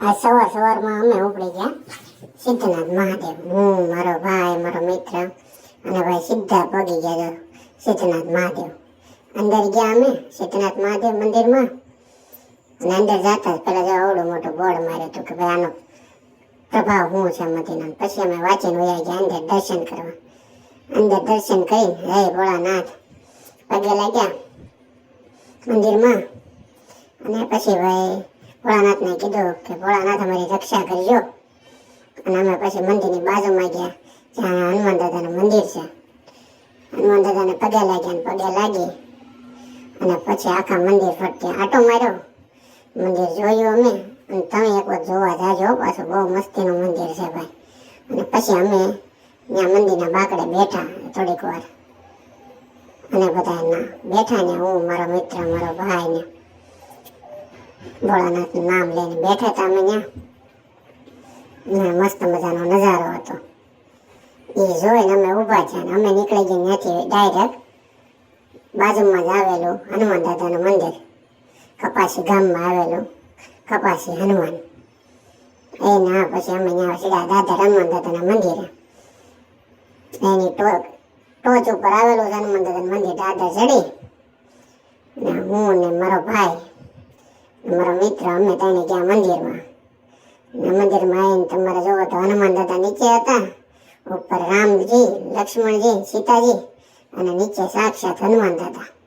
આ સવાર સવારમાં અમે ઉપડી ગયા. સિદ્ધનાથ મહાદેવ. હું, મારો ભાઈ, મારો મિત્ર અને ભાઈ સીધા પગી ગયા સિદ્ધનાથ મહાદેવ. અંદર ગયા અમે. સિદ્ધનાથ મહાદેવ મંદિરમાં. અને અંદર જતા જ પેલા જો આવડો મોટો બોર્ડ માર્યો હતો કે ભાઈ આનો પ્રભાવ હું છે મદીનાનો પછી અમે વાંચીને વયા ગયા અંદર દર્શન કરવા. અંદર દર્શન કરીને, હે ભોળાનાથ, પગે લાગ્યા મંદિરમાં. અને પછી ભાઈ ભોળાનાથને કીધું કે ભોળાનાથ અમારી રક્ષા કરજો. અને અમે પછી મંદિરની બાજુમાં ગયા, જ્યાં હનુમાન દાદાનું મંદિર છે. હનુમાન દાદાને પગે લાગ્યા અને પગે લાગી. અને પછી આખા મંદિર ફરતી આટો માર્યો. મંદિર જોયું અમે. અને તમે એક વાર જોવા જાજો પાછું બહુ મસ્તીનું મંદિર છે ભાઈ. અને પછી અમે ત્યાં મંદિરના બાકડે બેઠા થોડીક વાર. અને બધા બેઠા ને હું, મારો મિત્ર, મારો ભાઈ ને ભોળાનાથનું નામ લઈને બેઠા હતા અમે ત્યાં. મસ્ત મજાનો નજારો હતો. એ જોઈને અમે ઊભા થયા ને અમે નીકળી ગયા ત્યાંથી ડાયરેક્ટ બાજુમાં જ આવેલું હનુમાન દાદાનું મંદિર. કપાસી ગામમાં આવેલું કપાસી હનુમાન. એના પછી અમે ત્યાં સીધા દાદા હનુમાન દાદાના મંદિરે. એની ટોચ ટોચ ઉપર આવેલું હનુમાન દાદાનું મંદિર, દાદા ચડી ને હું ને મારો ભાઈ ને મારો મિત્ર અમે તેને ગયા મંદિરમાં. મંદિરમાં આવીને તમારે જોવો તો હનુમાન દાદા નીચે હતા. ઉપર રામજી, લક્ષ્મણજી, સીતાજી અને નીચે સાક્ષાત હનુમાન દાદા.